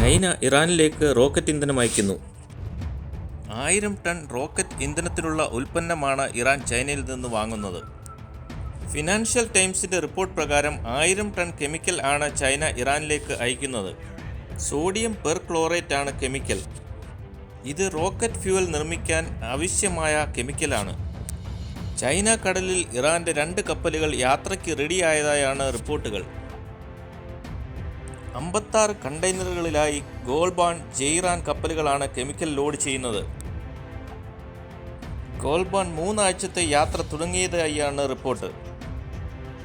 China ഇറാനിലേക്ക് rocket ഇന്ധനം അയക്കുന്നു ആയിരം ടൺ റോക്കറ്റ് ഇന്ധനത്തിനുള്ള ഉൽപ്പന്നമാണ് ഇറാൻ ചൈനയിൽ നിന്ന് വാങ്ങുന്നത്. ഫിനാൻഷ്യൽ ടൈംസിന്റെ റിപ്പോർട്ട് പ്രകാരം ആയിരം ടൺ കെമിക്കൽ ആണ് ചൈന ഇറാനിലേക്ക് അയക്കുന്നത് സോഡിയം പെർ ക്ലോറേറ്റ് ആണ് കെമിക്കൽ. ഇത് റോക്കറ്റ് ഫ്യൂവൽ നിർമ്മിക്കാൻ ആവശ്യമായ കെമിക്കലാണ്. ചൈന കടലിൽ ഇറാന്റെ രണ്ട് കപ്പലുകൾ യാത്രയ്ക്ക് റെഡിയായതായാണ് റിപ്പോർട്ടുകൾ. അമ്പത്താറ് കണ്ടെയ്നറുകളിലായി ഗോൾബാൺ ജെയ്റാൻ കപ്പലുകളാണ് കെമിക്കൽ ലോഡ് ചെയ്യുന്നത്. ഗോൾബാൺ മൂന്നാഴ്ചത്തെ യാത്ര തുടങ്ങിയതായാണ് റിപ്പോർട്ട്.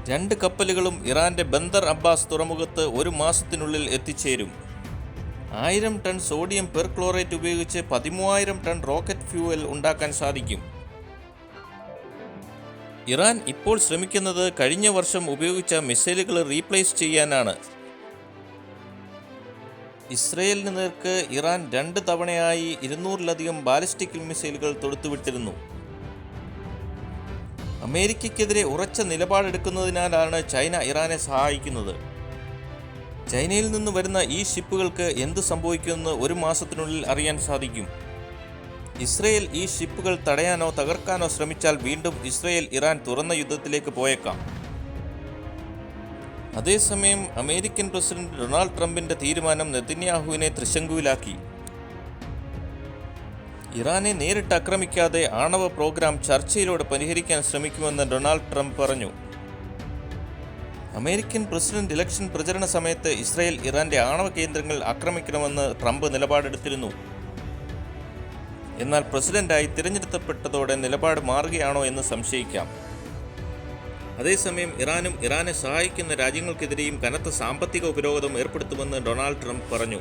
രണ്ട് കപ്പലുകളും ഇറാന്റെ ബന്ദർ അബ്ബാസ് തുറമുഖത്ത് ഒരു മാസത്തിനുള്ളിൽ എത്തിച്ചേരും. ആയിരം ടൺ സോഡിയം പെർക്ലോറേറ്റ് ഉപയോഗിച്ച് പതിമൂവായിരം ടൺ റോക്കറ്റ് ഫ്യൂവൽ ഉണ്ടാക്കാൻ സാധിക്കും. ഇറാൻ ഇപ്പോൾ ശ്രമിക്കുന്നത് കഴിഞ്ഞ വർഷം ഉപയോഗിച്ച മിസൈലുകൾ റീപ്ലേസ് ചെയ്യാനാണ്. ഇസ്രയേലിന് നേർക്ക് ഇറാൻ രണ്ട് തവണയായി ഇരുന്നൂറിലധികം ബാലിസ്റ്റിക് മിസൈലുകൾ തൊടുത്തുവിട്ടിരുന്നു. അമേരിക്കയ്ക്കെതിരെ ഉറച്ച നിലപാടെടുക്കുന്നതിനാലാണ് ചൈന ഇറാനെ സഹായിക്കുന്നത്. ചൈനയിൽ നിന്ന് വരുന്ന ഈ ഷിപ്പുകൾക്ക് എന്ത് സംഭവിക്കുമെന്ന് ഒരു മാസത്തിനുള്ളിൽ അറിയാൻ സാധിക്കും. ഇസ്രയേൽ ഈ ഷിപ്പുകൾ തടയാനോ തകർക്കാനോ ശ്രമിച്ചാൽ വീണ്ടും ഇസ്രയേൽ ഇറാൻ തുറന്ന യുദ്ധത്തിലേക്ക് പോയേക്കാം. അതേസമയം അമേരിക്കൻ പ്രസിഡന്റ് ഡൊണാൾഡ് ട്രംപിന്റെ തീരുമാനം നെതിന്യാഹുവിനെ തൃശങ്കുവിലാക്കി. ഇറാനെ നേരിട്ട് ആക്രമിക്കാതെ ആണവ പ്രോഗ്രാം ചർച്ചയിലൂടെ പരിഹരിക്കാൻ ശ്രമിക്കുമെന്ന് ഡൊണാൾഡ് ട്രംപ് പറഞ്ഞു. അമേരിക്കൻ പ്രസിഡന്റ് ഇലക്ഷൻ പ്രചരണ സമയത്ത് ഇസ്രായേൽ ഇറാന്റെ ആണവ കേന്ദ്രങ്ങൾ ആക്രമിക്കണമെന്ന് ട്രംപ് നിലപാടെടുത്തിരുന്നു. എന്നാൽ പ്രസിഡന്റായി തിരഞ്ഞെടുക്കപ്പെട്ടതോടെ നിലപാട് മാറുകയാണോ എന്ന് സംശയിക്കാം. അതേസമയം ഇറാനും ഇറാനെ സഹായിക്കുന്ന രാജ്യങ്ങൾക്കെതിരെയും കനത്ത സാമ്പത്തിക ഉപരോധം ഏർപ്പെടുത്തുമെന്ന് ഡൊണാൾഡ് ട്രംപ് പറഞ്ഞു.